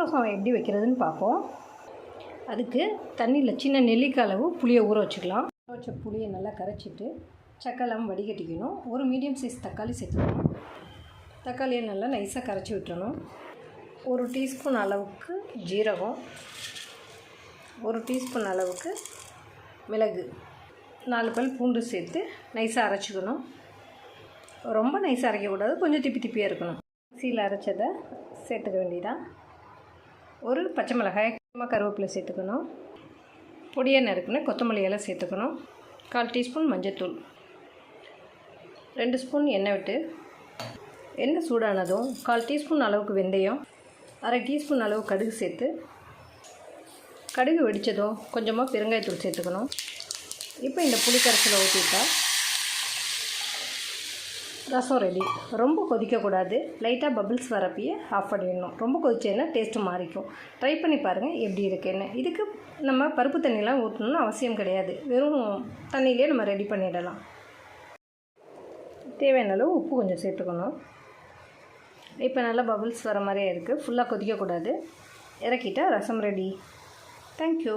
ரசம் எப்படி வைக்கிறதுன்னு பார்ப்போம். அதுக்கு தண்ணியில் சின்ன நெல்லிக்காய் அளவு புளியை ஊற வச்சுக்கலாம். ஊற வச்ச புளியை நல்லா கரைச்சிட்டு சக்கெல்லாம் வடிகட்டிக்கணும். ஒரு மீடியம் சைஸ் தக்காளி சேர்த்துக்கணும். தக்காளியை நல்லா நைஸாக கரைச்சி விட்டுறணும். ஒரு டீஸ்பூன் அளவுக்கு ஜீரகம். ஒரு டீஸ்பூன் அளவுக்கு மிளகு. நாலு பல் பூண்டு சேர்த்து நைஸாக அரைச்சிக்கணும். ரொம்ப நைஸாக அரைக்கக்கூடாது. கொஞ்சம் திப்பி திப்பியாக இருக்கணும். மிக்சியில் அரைச்சதை சேர்த்துக்க வேண்டியதான் ஒரு பச்சை மிளகாய் கருவேப்பிலை சேர்த்துக்கணும். பொடியாக நறுக்குன்னு கொத்தமல்லி இலை சேர்த்துக்கணும். கால் டீஸ்பூன் மஞ்சத்தூள். ரெண்டு ஸ்பூன் எண்ணெய் விட்டு எண்ணெய் சூடானதும் கால் டீஸ்பூன் அளவுக்கு வெந்தயம் அரை டீஸ்பூன் அளவு கடுகு சேர்த்து கடுகு வெடித்ததும் கொஞ்சமாக பெருங்காயத்தூள் சேர்த்துக்கணும். இப்போ இந்த புளிக்கரைசலை ஊற்றிட்டா ரசம் ரெடி ரொம்ப கொதிக்கக்கூடாது. லைட்டாக பபிள்ஸ் வரப்பையே ஆஃப் பண்ணிடணும். ரொம்ப கொதிச்சேன்னா டேஸ்ட்டு மாறிக்கும். ட்ரை பண்ணி பாருங்கள் எப்படி இருக்குன்னு. இதுக்கு நம்ம பருப்பு தண்ணியெலாம் ஊற்றணும்னு அவசியம் கிடையாது. வெறும் தண்ணியிலே நம்ம ரெடி பண்ணிடலாம். தேவையான அளவு உப்பு கொஞ்சம் சேர்த்துக்கணும். இப்போ நல்லா பபிள்ஸ் வர மாதிரியே இருக்குது ஃபுல்லாக கொதிக்கக்கூடாது. இறக்கிட்டா ரசம் ரெடி தேங்க்யூ